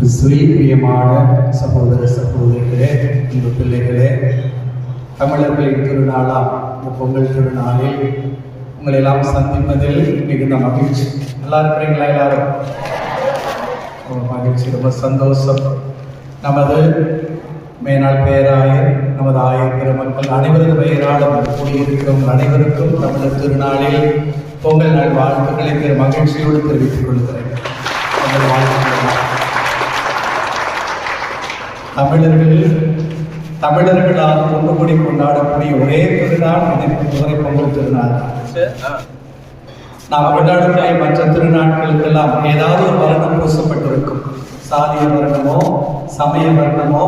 கிறிஸ்துவில் பிரியமான சகோதர சகோதரிகளே இந்த பிள்ளைகளே தமிழர்களின் திருநாளாம் இந்த பொங்கல் திருநாளில் உங்களை எல்லாம் சந்திப்பதில் மிகுந்த மகிழ்ச்சி. நல்லா இருக்கிறீங்களா எல்லாரும்? மகிழ்ச்சி ரொம்ப சந்தோஷம். நமது மேனாள் பேராயர் நமது ஆயர் பெருமக்கள் அனைவரது பெயராளம் கூடியிருக்கிறவங்க அனைவருக்கும் தமிழர் திருநாளில் பொங்கல் நாள் வாழ்த்துக்களை பெரு மகிழ்ச்சியோடு தெரிவித்துக் கொள்கிறேன் வாழ்த்துக்கள் தமிழர்கள் தமிழர்களால் ஒன்று கூடி கொண்டாடக்கூடிய ஒரே திருநாள் முதலை பொங்கல் திருநாள். நாம் கொண்டாடக்கூடிய மற்ற திருநாட்களுக்கெல்லாம் ஏதாவது ஒரு வர்ணம் பூசப்பட்டிருக்கும். சாதிய வர்ணமோ சமய வர்ணமோ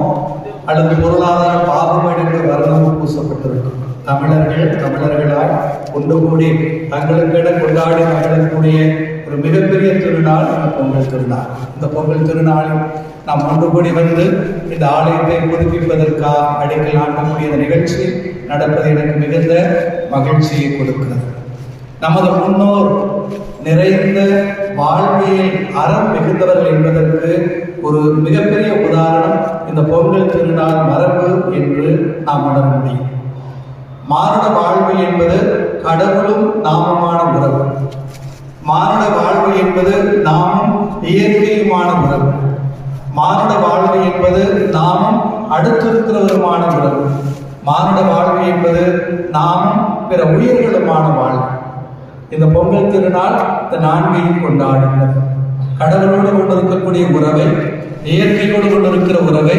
அல்லது பொருளாதார பாகுபாடு என்ற வர்ணமும் பூசப்பட்டிருக்கும். தமிழர்கள் தமிழர்களால் ஒன்று கூடி தங்களுக்கிட கொண்டாடி மகிழக்கூடிய ஒரு மிகப்பெரிய திருநாள் இந்த பொங்கல் திருநாள். இந்த பொங்கல் திருநாளில் நாம் ஒன்று கூடி வந்து இந்த ஆலயத்தை புதுப்பிப்பதற்காக அடிக்கல் நாட்டக்கூடிய இந்த நிகழ்ச்சி நடப்பது எனக்கு மிகுந்த மகிழ்ச்சியை கொடுக்கிறது. நமது முன்னோர் நிறைந்த வாழ்வியல் அறம் மிகுந்தவர்கள் என்பதற்கு ஒரு மிகப்பெரிய உதாரணம் இந்த பொங்கல் திருநாள் மரபு என்று நாம் உணர முடியும். மானுட வாழ்வு என்பது கடவுளும் நாமமான உறவு. மானுட வாழ்வு என்பது நாமும் இயற்கையுமான உறவு. மானுட வாழ்வு என்பது நாமும் அடுத்திருக்கிறவருமான உறவு. மானுட வாழ்வு என்பது நாமும் பிற உயிர்களுமான வாழ்வு. இந்த பொங்கல் திருநாள் இந்த நான்கையும் கொண்டாடுகிறது. கடவுளோடு கொண்டிருக்கக்கூடிய உறவை இயற்கையோடு கொண்டிருக்கிற உறவை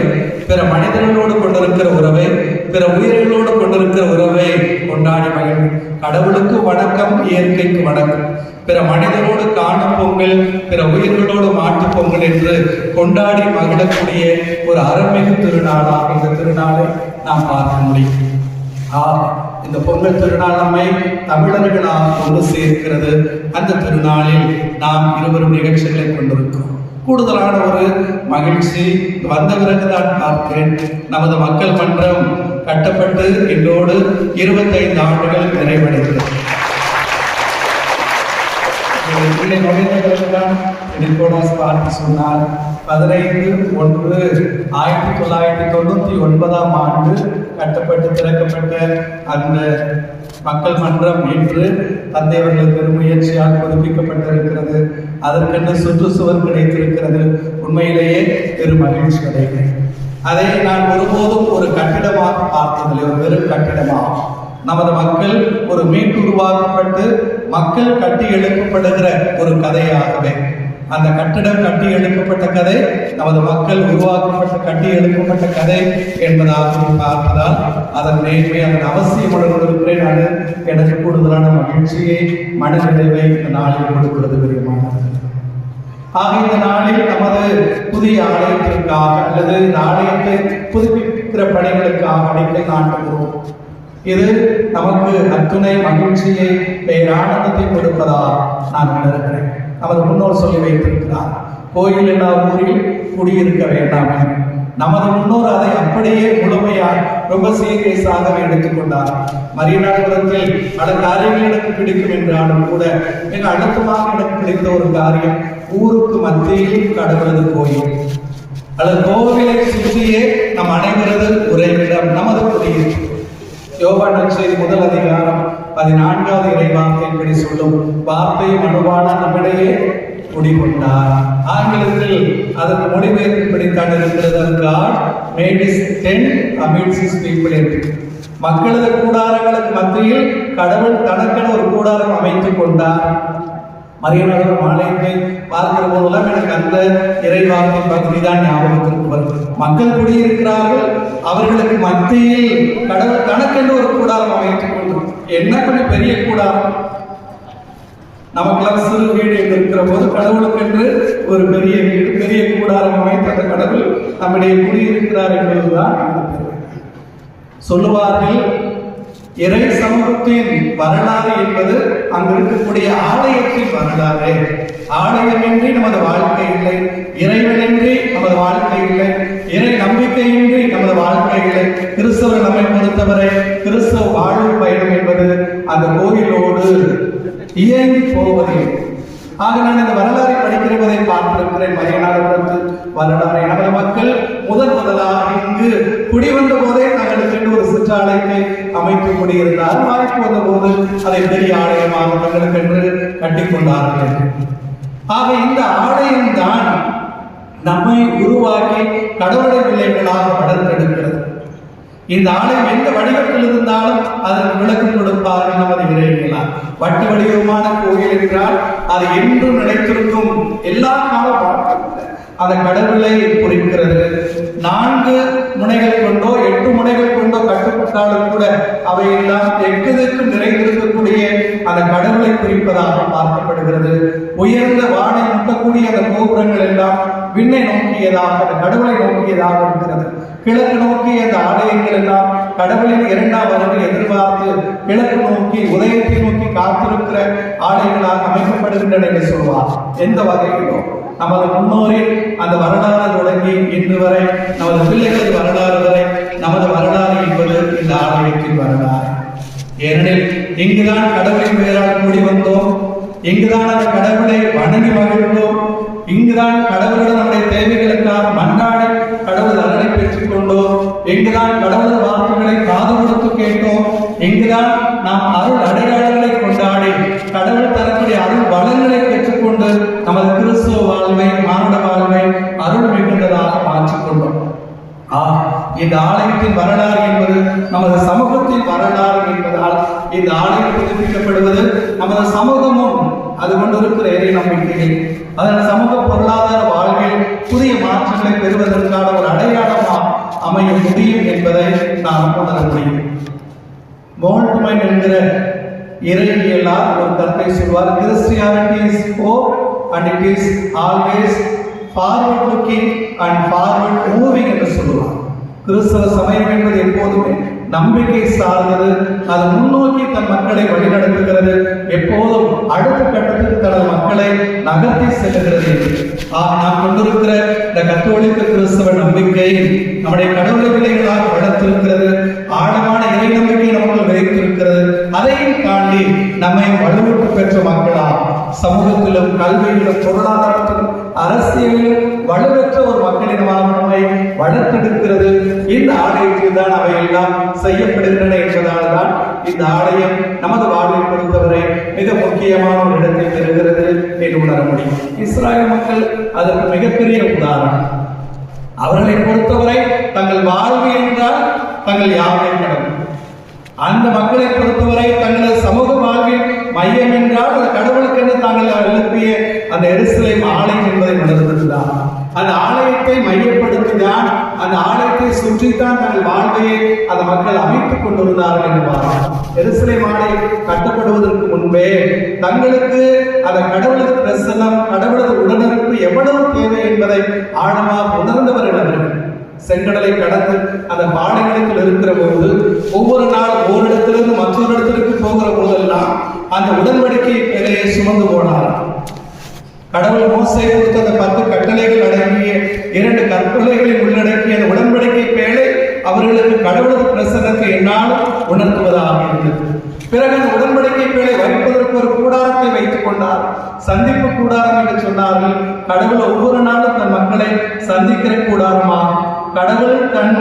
பிற மனிதர்களோடு கொண்டிருக்கிற உறவை பிற உயிர்களோடு கொண்டிருக்கிற உறவை கொண்டாடி மகிழ் கடவுளுக்கு வணக்கம் இயற்கைக்கு வணக்கம். பிற மனிதரோடு காணும் பொங்கல் பிற உயிர்களோடு மாட்டுப் பொங்கல் என்று கொண்டாடி மகிழக்கூடிய ஒரு அறமிகு திருநாளாக இந்த திருநாளை நாம் பார்க்க முடியும். ஆக இந்த பொங்கல் திருநாள் நம்மை தமிழர்களாக கொண்டு சேர்க்கிறது. அந்த திருநாளில் நாம் இருவரும் நிகழ்ச்சிகளை கொண்டிருக்கிறோம். கூடுதலான ஒரு மகிழ்ச்சி. வந்த பிறகுதான் பார்த்தேன். நமது மக்கள் மன்றம் கட்டப்பட்டு என்னோடு இருபத்தைந்து ஆண்டுகள் நிறைவடைகிறது பார்த்து சொன்னார் பதினைந்து ஒன்று ஆயிரத்தி தொள்ளாயிரத்தி தொண்ணூத்தி ஒன்பதாம் ஆண்டு கட்டப்பட்டு திறக்கப்பட்ட அந்த மக்கள் மன்றம் இன்று தந்தை அவர்கள் பெருமுயற்சியால் புதுப்பிக்கப்பட்டிருக்கிறது. அதற்கென்று சுற்றுச்சுவர் கிடைத்திருக்கிறது. உண்மையிலேயே பெரும் மகிழ்ச்சி அடைகிறேன். அதை நான் ஒருபோதும் ஒரு கட்டிடமாக பார்த்ததில்லை. ஒரு வெறும் கட்டிடமாக. நமது மக்கள் ஒரு மீட்டு உருவாக்கப்பட்டு மக்கள் கட்டி எழுப்பப்படுகிற ஒரு கதையாகவே அந்த கட்டிடம் கட்டி எடுக்கப்பட்ட கதை நமது மக்கள் உருவாக்கப்பட்ட கட்டி எழுப்பப்பட்ட கதை என்பதாக பார்ப்பதால் அதன் நேர்மை அதன் அவசியம் உணர்ந்திருக்கிறேன் நான் எனக்கு கூடுதலான மகிழ்ச்சியை மனநிறைவை இந்த நாளில் கொடுக்கிறது பிரியமானது ஆக இந்த நாளில் நமது புதிய ஆலயத்திற்காக அல்லது இந்த ஆலயத்தை புதுப்பிக்கிற பணிகளுக்காக அடிக்கலை நாட்டுகிறோம். இது நமக்கு அத்துணை மகிழ்ச்சியை பேரானந்தத்தை கொடுப்பதா நான் உணர்கிறேன். நமது முன்னோர் சொல்லி வைத்திருக்கிறார். கோயில் எல்லா ஊரில் குடியிருக்க வேண்டாம் நமது முன்னோர் அதை அப்படியே முழுமையாக ரொம்ப சீரியஸாக எடுத்துக்கொண்டார். மரியநாடுபுரத்தில் பல காரியங்கள் எனக்கு பிடிக்கும் என்றாலும் கூட மிக அழுத்தமாக எனக்கு பிடித்த ஒரு காரியம் ஊருக்கு மத்தியில் கடவுளது கோயில். அல்லது கோவிலை சுற்றியே நம் அனைவரது உறைவிடம் நமது குடியிருப்பு. யோகா நற்செய்தி முதல் அதிகாரம் பதினான்காவது இறைவார்த்தையின்படி சொல்லும் வார்த்தை மனுவான நம்மிடையே குடிகொண்டார். ஆங்கிலத்தில் அதன் மொழிபெயர்ப்பு இப்படித்தான் இருக்கிறது God made his tent amidst his people என்று மக்களது கூடாரங்களுக்கு மத்தியில் கடவுள் தனக்கென ஒரு கூடாரம் அமைத்துக் கொண்டார். மரியநகர் மாலையை பார்க்கிற போதெல்லாம் எனக்கு அந்த இறைவார்த்தை பகுதி தான் ஞாபகத்திற்கு வரும் மக்கள் குடியிருக்கிறார்கள் அவர்களுக்கு மத்தியில் கடவுள் தனக்கென்று ஒரு கூடாரம் அமைத்துக் கொண்டு என்ன கொஞ்சம் பெரிய கூடாரம்? நமக்கெல்லாம் சிறு வீடு என்று இருக்கிற போது கடவுளுக்கென்று ஒரு பெரிய வீடு பெரிய கூடாரம் அமைத்த அந்த கடவுள் நம்முடைய குடியிருக்கிறார் என்பதுதான் சொல்லுவார்கள் இறை சமூகத்தின் வரலாறு என்பது அங்கு இருக்கக்கூடிய ஆலயத்தின் வரலாறு. ஆலயமின்றி நமது வாழ்க்கை இல்லை இறைவனின்றி நமது வாழ்க்கை இல்லை இறை நம்பிக்கையின்றி நமது வாழ்க்கை இல்லை. கிறிஸ்தவர் நம்மை பொறுத்தவரை கிறிஸ்தவ வாழ்வு பயணம் என்பது அந்த கோயிலோடு இயங்கி போவதில்லை ஆக நான் இந்த வரலாறை படிக்கிறதை பார்த்திருக்கிறேன். பார்க்கின்றேன் வரலாறு. எனது மக்கள் முதன் முதலாக இங்கு குடிவந்த போதே தங்களுக்கு ஒரு சிற்றாலயத்தை அமைத்து கொண்டிருந்தார் வாய்ப்பு வந்த போது அதை பெரிய ஆலயமாக தங்களுக்கென்று கட்டிக்கொண்டார்கள் ஆக இந்த ஆலயம் தான் நம்மை உருவாக்கி கடவுளை பிள்ளைகளாக வளர்த்தெடுக்கிறது. இந்த ஆலயம் எந்த வடிவத்தில் இருந்தாலும் அதற்கு விளக்கம் கொடுப்பார் நமது இறைவர்களால் வட்டு வடிவமான கோயில் என்றால் அது என்றும் நிலைத்திருக்கும் எல்லா கால அந்த கடவுளை குறிக்கிறது. நான்கு முனைகள் கொண்டோ எட்டு முனைகள் கொண்டோ கட்டுப்பட்டாலும் கூட அவையெல்லாம் எக்குதற்கும் நிறைந்திருக்கக்கூடிய அந்த கடவுளை குறிப்பதாக பார்க்கப்படுகிறது. உயர்ந்த வானை முட்டக்கூடிய அந்த கோபுரங்கள் எல்லாம் விண்ணை நோக்கியதாக அந்த கடவுளை நோக்கியதாக இருக்கிறது. கிழக்கு நோக்கி அந்த ஆலயங்கள் எல்லாம் கடவுளின் இரண்டாம் வருகை எதிர்பார்த்து கிழக்கு நோக்கி உதயத்தை நோக்கி காத்திருக்கிற ஆலயங்களாக அமைக்கப்படுகின்றன என்று சொல்வார். எந்த வகையிலும் நமது முன்னோரின் அந்த வரலாறு தொடங்கி இன்று வரை நமது பிள்ளைகளது வரலாறு வரை நமது வரலாறு என்பது இந்த ஆலயத்தின் வரலாறு. ஏனெனில் இங்குதான் கடவுளின் பெயரால் கூடி வந்தோம். இங்குதான் அந்த கடவுளை வணங்கி மகிழ்ந்தோம். இங்குதான் கடவுளுடன் நம்முடைய தேவைகளுக்காக மன்னாடி கடவுள் அழைப்பு பெற்றுக் கொண்டோம் கடவுள் வாக்குகளை காது கொடுத்து கேட்டோம். எங்குதான் நாம் அருள் அடையாளங்களை கொண்டாடி கடவுள் தரக்கூடிய அருள் வளங்களை பெற்றுக்கொண்டு நமது கிறிஸ்துவ வாழ்வை மானுட வாழ்வை அருள் மிகுந்ததாக மாற்றிக்கொண்டோம். ஆ, இந்த ஆலயத்தின் வரலாறு என்பது நமது சமூகத்தின் வரலாறு என்பதால் இந்த ஆலயம் புதுப்பிக்கப்படுவது நமது சமூகமும் அது கொண்டிருக்கிற இறை நம்பிக்கையில் அதன் சமூக பொருளாதார வாழ்வில் புதிய மாற்றங்களை பெறுவதற்கான ஒரு அடையாளம் அமைய முடியும் என்பதை நாம் உணர முடியும். மோல்ட்மன் என்கிற இறையியலார் ஒரு கருத்தை சொல்வார் Christianity is hope and it is always forward looking and forward moving என்று சொல்லுவார். கிறிஸ்தவ சமயம் என்பது எப்போதுமே நம்பிக்கை சார்ந்தது. அது முன்னோக்கி தன் மக்களை வழிநடத்துகிறது. எப்போதும் அடுத்த கட்டத்துக்கு தனது மக்களை நகர்த்தி செல்லுகிறது. நாம் கொண்டிருக்கிற இந்த கத்தோலிக்க கிறிஸ்தவ நம்பிக்கை நம்முடைய கடவுளை விலைகளாக வளர்த்திருக்கிறது. ஆழமான இறை நம்பிக்கை நமக்கு விதைத்திருக்கிறது அதையும் தாண்டி நம்மை வலுவூட்டு பெற்ற மக்களா சமூகத்திலும் கல்வியிலும் பொருளாதாரத்திலும் அரசியலிலும் வலுவற்ற ஒரு மக்களிடமாக நம்மை வளர்த்தெடுக்கிறது. இந்த ஆலயத்தில் தான் அவை எல்லாம் செய்யப்படுகின்றன என்பதால் தான் இந்த ஆலயம் நமது வாழ்வை பொறுத்தவரை மிக முக்கியமான ஒரு இடத்தை பெறுகிறது என்று உணர முடியும். இஸ்ராயல் மக்கள் அதற்கு மிகப்பெரிய உதாரணம். அவர்களை பொறுத்தவரை தங்கள் வாழ்வு என்றால் தங்கள் யாவை கடவுள் அந்த மக்களை பொறுத்தவரை தங்களது சமூக வாழ்வின் மையம் என்றால் அது கடவுளுக்கென்று தாங்கள் எழுப்பிய அந்த எருசலேம் ஆலயம் என்பதை உணர்ந்திருந்தார் அந்த ஆலயத்தை மையப்படுத்திதான் அந்த ஆலயத்தை சுற்றித்தான் தங்கள் வாழ்வையை அந்த மக்கள் அமைத்துக் கொண்டிருந்தார்கள் என்பார். எருசலேம் ஆலயம் கட்டப்படுவதற்கு முன்பே தங்களுக்கு அந்த கடவுளது பிரசனம் கடவுளது உடனிருப்பு எவ்வளவு தேவை என்பதை ஆழமாக உணர்ந்தவர்கள் அவர்கள் செங்கடலை கடந்து அந்த பாலைநிலத்தில் இருக்கிற போது ஒவ்வொரு நாளும் ஓரிடத்திலிருந்து மற்றொரு இடத்திற்கு போகிற போதெல்லாம் அந்த உடன்படிக்கை பெரிய சுமந்து போனார். கடவுள் மோசை கொடுத்த அந்த பத்து கட்டளைகள் அடங்கிய இரண்டு கற்பனைகளை உள்ளடக்கிய அந்த உடன்படிக்கை பேழை அவர்களுக்கு கடவுளது பிரசன்னத்தை என்னாலும் உணர்த்துவதாக இருந்தது. பிறகு அந்த உடன்படிக்கை பேழை வைப்பதற்கு ஒரு கூடாரத்தை வைத்துக் கொண்டார். சந்திப்பு கூடாரம் என்று சொன்னார்கள். கடவுள் ஒவ்வொரு நாளும் தன் மக்களை சந்திக்கிற கூடாரமா கடவுள் தன்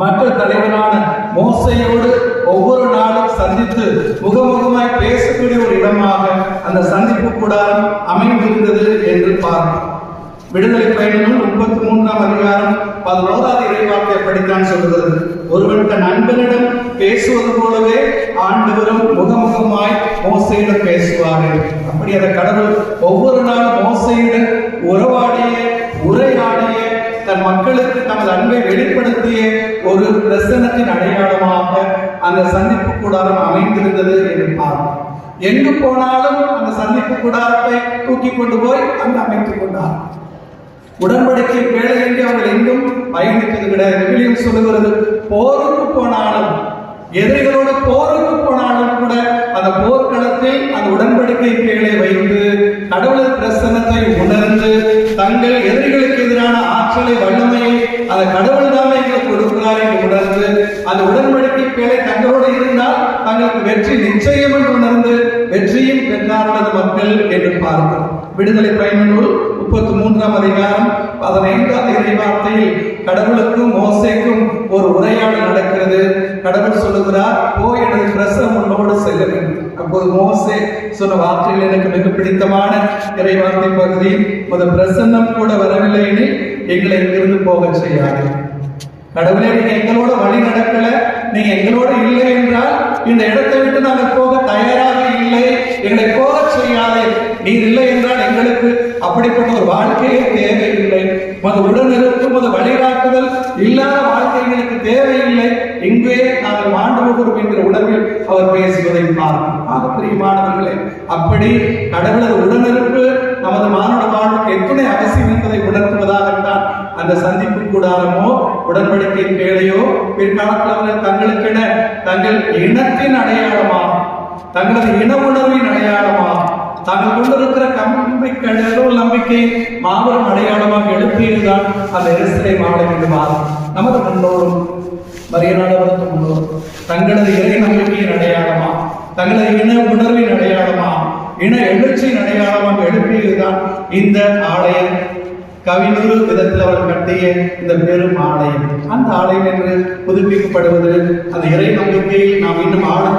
மற்ற தலைவரான மோசையோடு ஒவ்வொரு நாளும் சந்தித்து முகமுகமாய் பேசக்கூடிய ஒரு இடமாக அந்த சந்திப்பு கூடாரம் அமைந்திருந்தது என்று பார்க்கிறோம். விடுதலை பயணம் முப்பத்தி மூன்றாம் அதிகாரம் பதினோராவது இறைவாக்கை படித்தான் சொல்கிறது? ஒருவன் தன் நண்பனிடம் பேசுவது போலவே ஆண்டவரும் முகமுகமாய் மோசையிடம் பேசுவார்கள். அப்படி அந்த கடவுள் ஒவ்வொரு நாளும் மோசையிடம் உறவாடிய அன்பை வெளிப்படுத்திய ஒரு பிரசனத்தின் அடையாளமாக அந்த சந்திப்பு கூடாரம் அமைந்திருந்தது என்று பார்க்கிறோம் எங்கு போனாலும் அந்த சந்திப்பு கூடாரத்தை தூக்கி கொண்டு போய் அங்கு அமைத்துக் கொண்டார். உடன்படிக்கை வேலையின்றி என்று அவர்கள் எங்கும் பயணித்தது கிடையாது விவிலியம் சொல்லுகிறது போருக்கு போனாலும் எதிரிகளோடு போருக்கு போனாலும் கூட அந்த போர்க்களத்தில் அந்த உடன்படிக்கை பேழை வைத்து கடவுளர் பிரசன்னத்தை உணர்ந்து தங்கள் எதிரிகளுக்கு எதிரான ஆற்றலை வல்லமையை அந்த கடவுள் தாமே எங்களுக்கு கொடுக்கிறார் என்று உணர்ந்து அந்த உடன்படிக்கை பேரை தங்களோடு இருந்தால் தங்களுக்கு வெற்றி நிச்சயம் என்று உணர்ந்து வெற்றியும் பெற்றார்களது மக்கள் என்று பார்க்கிறோம் விடுதலை பயண முப்பத்தி மூன்றாம் அதிகாரம் பதினைந்தாவது இறை வார்த்தையில் கடவுளுக்கும் மோசைக்கும் ஒரு உரையாடல் நடக்கிறது. கடவுள் சொல்லுகிறார் போ எனது பிரசவம் உன்னோடு செல்ல அப்போது மோசே சொன்ன வார்த்தைகள் எனக்கு மிக பிடித்தமான இறை வார்த்தை பகுதி. முத பிரசன்னம் கூட வரவில்லை எனில் எங்களை இங்கிருந்து போக செய்யாது. கடவுளே நீங்க எங்களோட வழி நடக்கல நீங்க எங்களோட இல்லை என்றால் இந்த இடத்தை விட்டு நாங்கள் போக தயாராக இல்லை எங்களை போக செய்யாதே. நீர் இல்லை என்றால் எங்களுக்கு அப்படிப்பட்ட ஒரு வாழ்க்கையே தேவையில்லை. மது உடனிருக்கும் அது வழிகாட்டுதல் இல்லாத வாழ்க்கை எங்களுக்கு தேவையில்லை. இங்கே நாங்கள் வாழ்ந்து போகிறோம் என்கிற உணர்வில் அவர் பேசுவதை பார்க்கும் ஆக பிரியமானவர்களே அப்படி கடவுளது உடனிருப்பு நமது மானுட வாழ்வுக்கு எத்தனை அவசியம் என்பதை உணர்த்துவதாகத்தான் அந்த சந்திப்பு கூடாரமோ உடன்படிக்கை பேழையோ பிற்காலத்தில் அவர்கள் தங்களுக்கென தங்கள் இனத்தின் அடையாளமா தங்களது இன உணர்வின் அடையாளமா தாங்கள் கொண்டிருக்கிற கம்பிக்கடலும் நம்பிக்கை மாபெரும் அடையாளமாக எழுப்பியதுதான் அந்த எரிசலை மாவட்டம் வேண்டுமா மாறும். நமது முன்னோரும் மரியநாடவருக்கு முன்னோரும் தங்களது இறை நம்பிக்கையின் அடையாளமா தங்களது இன உணர்வின் அடையாளமா இன எழுச்சியின் அடையாளமாக எழுப்பியதுதான் இந்த ஆலயம். கவிநூறு விதத்தில் அவர் கட்டிய இந்த பெரும் ஆலயம். அந்த ஆலயம் என்று புதுப்பிக்கப்படுவது அந்த இறை நம்பிக்கையை நாம் இன்னும் ஆழம்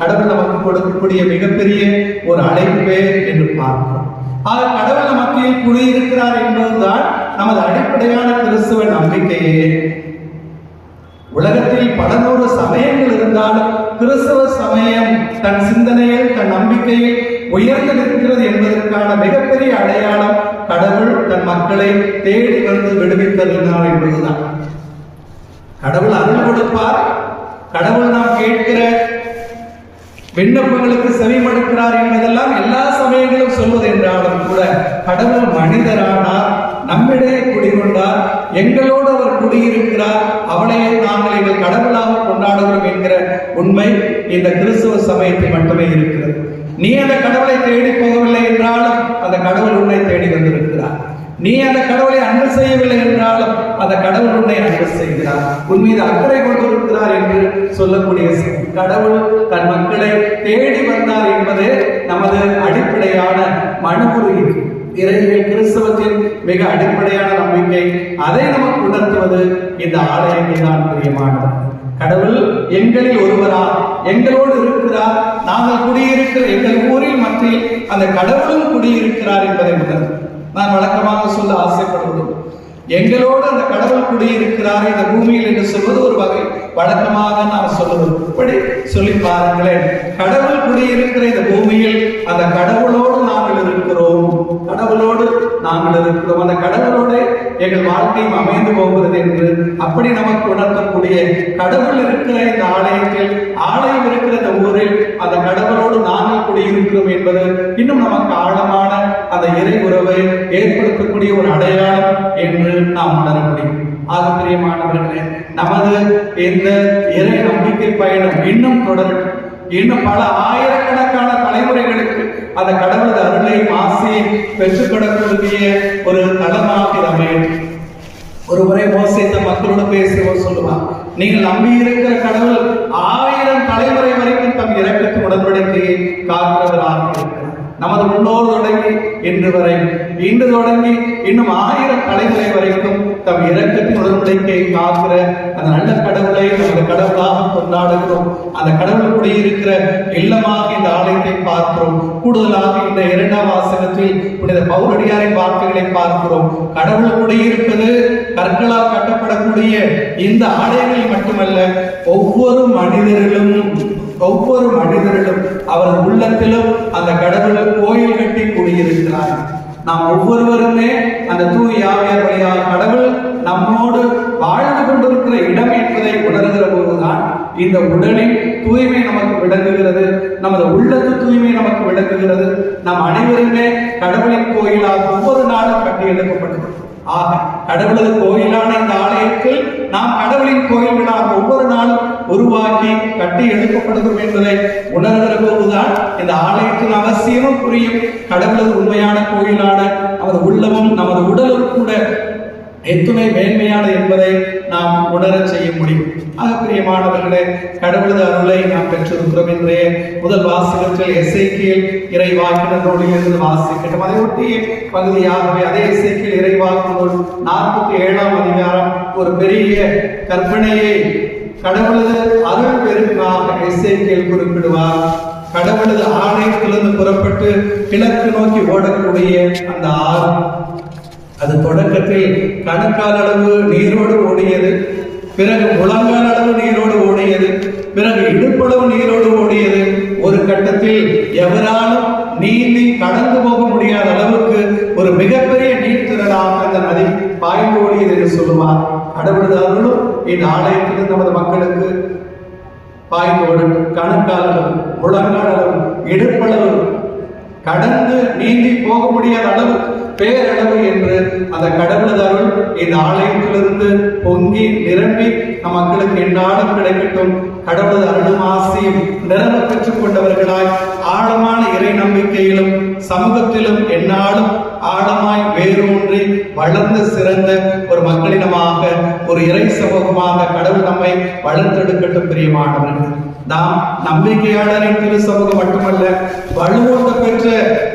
கடவுள் நமக்கு கொடுக்கக்கூடிய மிகப்பெரிய ஒரு அழைப்பே என்று பார்க்கிறோம். ஆக கடவுள் மத்தியில் குடியிருக்கிறார் என்பதுதான் நமது அடிப்படையான கிறிஸ்துவ நம்பிக்கையே. உலகத்தில் பல நூறு சமயங்கள் இருந்தாலும் கிறிஸ்தவ சமயம் தன் சிந்தனையில் தன் நம்பிக்கையில் உயர்ந்து நிற்கிறது என்பதற்கான மிகப்பெரிய அடையாளம் கடவுள் தன் மக்களை தேடி வந்து விடுவித்தருளினார் என்பதுதான். கடவுள் அருள் கொடுப்பார். கடவுள் நாம் கேட்கிற விண்ணப்பங்களுக்கு செவிமடுக்கிறார் என்பதெல்லாம் எல்லா சமயங்களும் சொல்வது என்றாலும் கூட கடவுள் மனிதரானார் நம்மிடையே குடிகொண்டார் எங்களோடு அவர் குடியிருக்கிறார் அவளையே நாங்கள் எங்கள் கடவுளாக கொண்டாடுகிறோம் என்கிற உண்மை இந்த கிறிஸ்துவ சமயத்தில் மட்டுமே இருக்கிறது. நீ அந்த கடவுளை தேடி போகவில்லை என்றாலும் அந்த கடவுள் உன்னை தேடி வந்திருக்கிறார். நீ அந்த கடவுளை அன்பு செய்யவில்லை என்றாலும் அந்த கடவுள் உன்னை அன்பு செய்கிறார். உன் மீது அக்கறை கொண்டிருக்கிறார் என்று சொல்லக்கூடிய கடவுள் தன் மக்களை தேடி வந்தார் என்பது நமது அடிப்படையான மனு இறைகள் கிறிஸ்தவத்தின் மிக அடிப்படையான நம்பிக்கை அதை நமக்கு உணர்த்துவது இந்த ஆலயங்கள் தான் பிரியமானது கடவுள் எங்களில் ஒருவரா? எங்களோடு இருக்கிறார். நாங்கள் குடியிருக்கிற எங்கள் ஊரில் மத்தியில் அந்த கடவுளும் குடியிருக்கிறார் என்பதை உணர்ந்து. நான் வழக்கமாக சொல்ல ஆசைப்படுவது எங்களோடு அந்த கடவுள் குடியிருக்கிறார் இந்த பூமியில் என்று சொல்வது ஒரு வகை வழக்கமாக நாம் சொல்லுவது இப்படி சொல்லி பாருங்களேன். கடவுள் குடியிருக்கிற இந்த பூமியில் அந்த கடவுளோடு நாங்கள் இருக்கிறோம். கடவுளோடு நாங்கள் இருக்கிறோம். அந்த கடவுளோடு எங்கள் வாழ்க்கையும் அமைந்து போகிறது என்று அப்படி நமக்கு உணர்த்தக்கூடிய கடவுள் இருக்கிற இந்த ஆலயத்தில் ஆலயம் இருக்கிற இந்த ஊரில் அந்த கடவுளோடு நாங்கள் குடியிருக்கிறோம் என்பது இன்னும் நமக்கு ஆழமான அந்த இறை உறவை ஏற்படுத்தக்கூடிய ஒரு அடையாளம் என்று நாம் உணர முடியும். ஆக நமது இந்த இறை நம்பிக்கை பயணம் இன்னும் தொடரும். இன்னும் பல ஆயிரக்கணக்கான தலைமுறைகளுக்கு அந்த கடவுளது அருளையும் ஆசையும் பெற்றுக்கொள்ளக்கூடிய ஒரு தளமாக அமையும் ஒரு முறை மோசே இந்த மக்களோடு பேசுவோம் சொல்லுவார் நீங்கள் நம்பி இருக்கிற கடவுள் ஆயிரம் தலைமுறை வரைக்கும் தம் இறக்கத்து உடன்படிக்கையை காக்கிறவராக இருக்கிறார். நமது முன்னோர் தொடங்கி இன்று வரை இன்று தொடங்கி இன்னும் ஆயிரம் தலைமுறை வரைக்கும் தம் இரக்கத்தின் உடன்படிக்கையை காக்கிற அந்த நல்ல கடவுளை நமது கடவுளாக கொண்டாடுகிறோம். அந்த கடவுள் குடியிருக்கிற இல்லமாக இந்த ஆலயத்தை பார்க்கிறோம். கூடுதலாக இந்த இரண்டாம் வாசகத்தில் புனித பௌரடியாரின் வார்த்தைகளை பார்க்கிறோம். கடவுள் குடியிருப்பது கற்களால் கட்டப்படக்கூடிய இந்த ஆலயங்களில் மட்டுமல்ல ஒவ்வொரு மனிதரிலும் ஒவ்வொரு மனிதரிலும் அவரது உள்ளத்திலும் அந்த கடவுள் கோயில் கட்டி குடியிருக்கிறார். நாம் ஒவ்வொருவருமே அந்த தூய் யாவையார் வழியாக கடவுள் நம்மோடு வாழ்ந்து கொண்டிருக்கிற இடம் என்பதை உணர்கிற போதுதான் இந்த உடலின் தூய்மை நமக்கு விளங்குகிறது. நமது உள்ளத்து தூய்மை நமக்கு விளங்குகிறது. நம் அனைவருமே கடவுளின் கோயிலாக ஒவ்வொரு நாளும் கட்டி எழுப்பப்பட்டது ஆக கடவுளது கோயிலான இந்த ஆலயத்தில் நாம் கடவுளின் கோயில்களாக ஒவ்வொரு நாளும் உருவாக்கி கட்டி எழுப்பப்படுகிறோம் என்பதை உணர்கிற போதுதான் இந்த ஆலயத்தின் அவசியமும் புரியும். கடவுளது உண்மையான கோயிலான அவர் உள்ளமும் நமது உடலும் கூட எத்துணை மேன்மையானது என்பதை நாம் உணரச் செய்ய முடியும். ஆக பிரியமானவர்களே கடவுளது அருளை நாம் பெற்றிருக்கிறோம் என்றே முதல் வாசகத்தில் எஸ்ஐக்கியல் இறைவாக்கினர் இருந்து வாசிக்கட்டும். அதை ஒட்டிய பகுதியாகவே அதே எஸ்ஐக்கியல் இறைவாக்கினோடு நாற்பத்தி ஏழாம் அதிகாரம் ஒரு பெரிய கற்பனையை கடவுளது அருள் பெருக்காக எஸ்ஐக்கியல் குறிப்பிடுவார். கடவுளது ஆணையத்திலிருந்து புறப்பட்டு கிழக்கு நோக்கி ஓடக்கூடிய அந்த ஆறு. அது தொடக்கத்தில் கணக்கால் அளவு நீரோடு ஓடியது. பிறகு முழங்கால் அளவு நீரோடு ஓடியது. பிறகு இடுப்பளவு நீரோடு ஓடியது. ஒரு கட்டத்தில் எவராலும் நீந்தி கடந்து போக முடியாத அளவுக்கு ஒரு மிகப்பெரிய நீர்த்திரளாக அந்த நதி பாய்ந்து ஓடியது என்று சொல்லுவார். கடவுளது அருளும் இந்த ஆலயத்திலும் நமது மக்களுக்கு பாய்ந்தோடும் கணக்காளரும் முழங்காளரும் அளவு கடந்து நீந்தி போக முடியாத அளவு பேரளவு என்று அந்த கடவுளது அருள் இந்த ஆலயத்திலிருந்து பொங்கி நிரம்பி நம் மக்களுக்கு என்னாலும் கிடைக்கட்டும். கடவுளது அருளும் ஆசையும் நிரம்ப பெற்றுக் கொண்டவர்களாய் ஆழமான இறை நம்பிக்கையிலும் சமூகத்திலும் என்னாலும் ஆழமாய் வேரூன்றி வளர்ந்து சிறந்த ஒரு மக்களிடமாக ஒரு இறை சமூகமாக கடவுள் நம்மை வளர்த்தெடுக்கட்டும் பிரியமானவர்கள் நாம் நம்பிக்கையாளரின் திரு சமூகம் மட்டுமல்ல வலுவூட்ட பெற்ற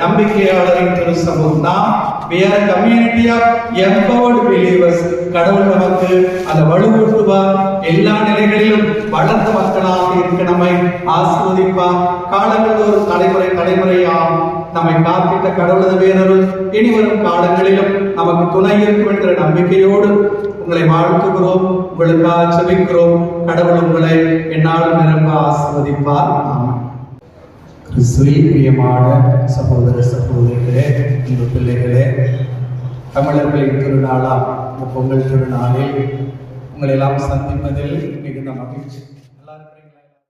நம்பிக்கையாளரின் திரு சமூகம். நாம் we are a community of empowered believers. கடவுள் நமக்கு அந்த வலுவூட்டுவார் எல்லா நிலைகளிலும் வளர்ந்த மக்களாக இருக்க நம்மை ஆசிர்வதிப்பார் காலங்கள் ஒரு தலைமுறை தலைமுறையாம் நம்மை காப்பிட்ட கடவுளது வேறொருள் இனி வரும் காலங்களிலும் நமக்கு துணை இருக்கும் என்ற நம்பிக்கையோடு உங்களை வாழ்த்துகிறோம் உங்களுக்காக செபிக்கிறோம். கடவுள் உங்களை என்னால் நிரம்ப ஆசிர்வதிப்பார். ஆமாம் கிறிஸ்துவில் பிரியமான சகோதர சகோதரிகளே உங்கள் பிள்ளைகளே தமிழர்களின் திருநாளாம் இந்த பொங்கல் திருநாளில் உங்களெல்லாம் சந்திப்பதில் மிகுந்த மகிழ்ச்சி.